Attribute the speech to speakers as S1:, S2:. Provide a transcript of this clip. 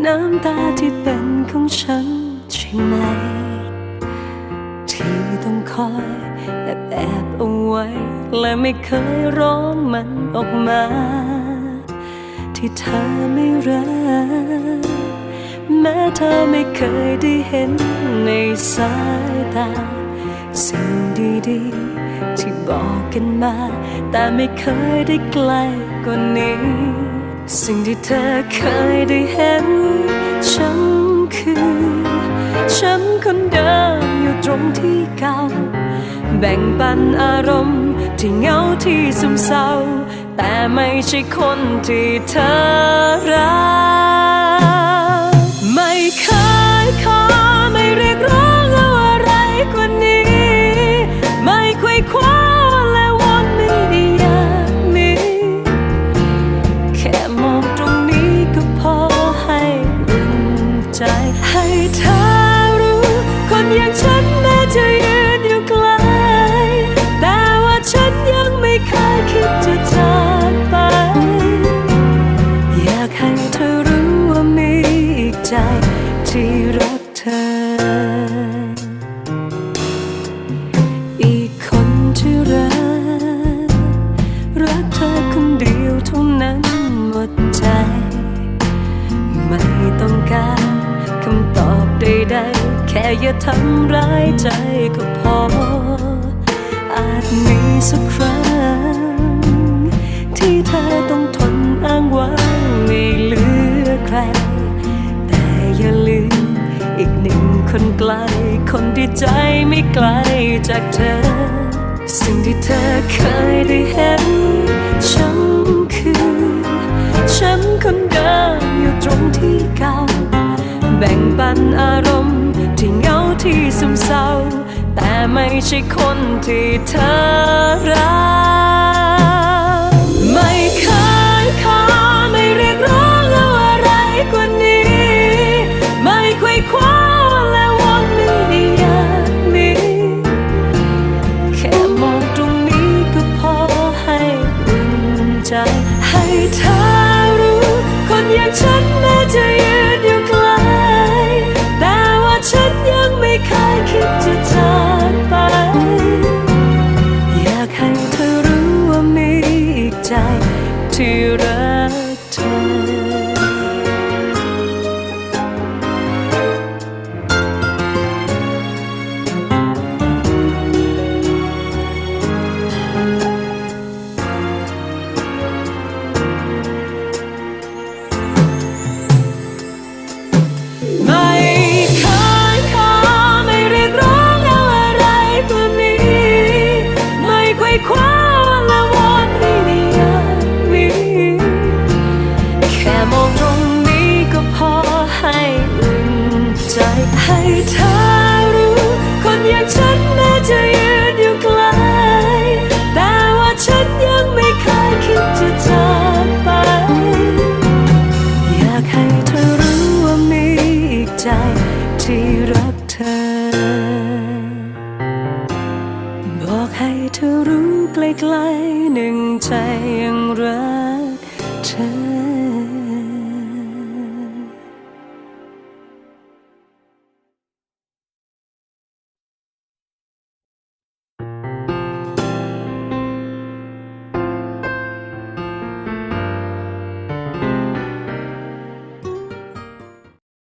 S1: นน้ำตาที่เป็นของฉันใช่ไหม ที่ต้องคอยแอบแอบเอาไว้ และไม่เคยร้องมันออกมา ที่เธอไม่รักแม้เธอไม่เคยได้เห็นในสายตา สิ่งดีๆ ที่บอกกันมา แต่ไม่เคยได้ใกล้กว่านี้ สิ่งที่เธอเคยได้เห็น ฉันคือ ฉันคนเดิมอยู่ตรงที่เก่า แบ่งปันอารมณ์ที่เหงาที่ซึมเศร้า แต่ไม่ใช่คนที่เธอรัก ไม่เคยขอ แค่อย่าทำร้ายใจก็พอ อาจมีสักครั้ง ที่เธอต้องทนอ้างว้างไม่เหลือใคร แต่อย่าลืมอีกหนึ่งคนไกล คนที่ใจไม่ไกลจากเธอ สิ่งที่เธอเคยได้เห็นฉันคือ ฉันคนเดิมอยู่ตรงที่เก่าแบ่งปันอารมณ์ ที่ซึมเศร้า แต่ไม่ใช่คนที่เธอรัก ไม่เคยขอไม่เรียกร้องเอาอะไรกว่านี้ ไม่ควยคว้าและวนไม่ได้อยากมีแค่มองตรงนี้ก็พอให้อุ่นใจ ให้เธอรู้คนอย่างฉัน ที่รักเธอ มองตรงนี้ก็พอให้อุ่นใจให้เธอรู้ คนอย่างฉันแม้จะยืนอยู่ไกล แต่ว่าฉันยังไม่เคยคิดจะจากไป อยากให้เธอรู้ว่ามีอีกใจที่รักเธอ บอกให้เธอรู้ใกล้ๆหนึ่งใจยังรัก 尘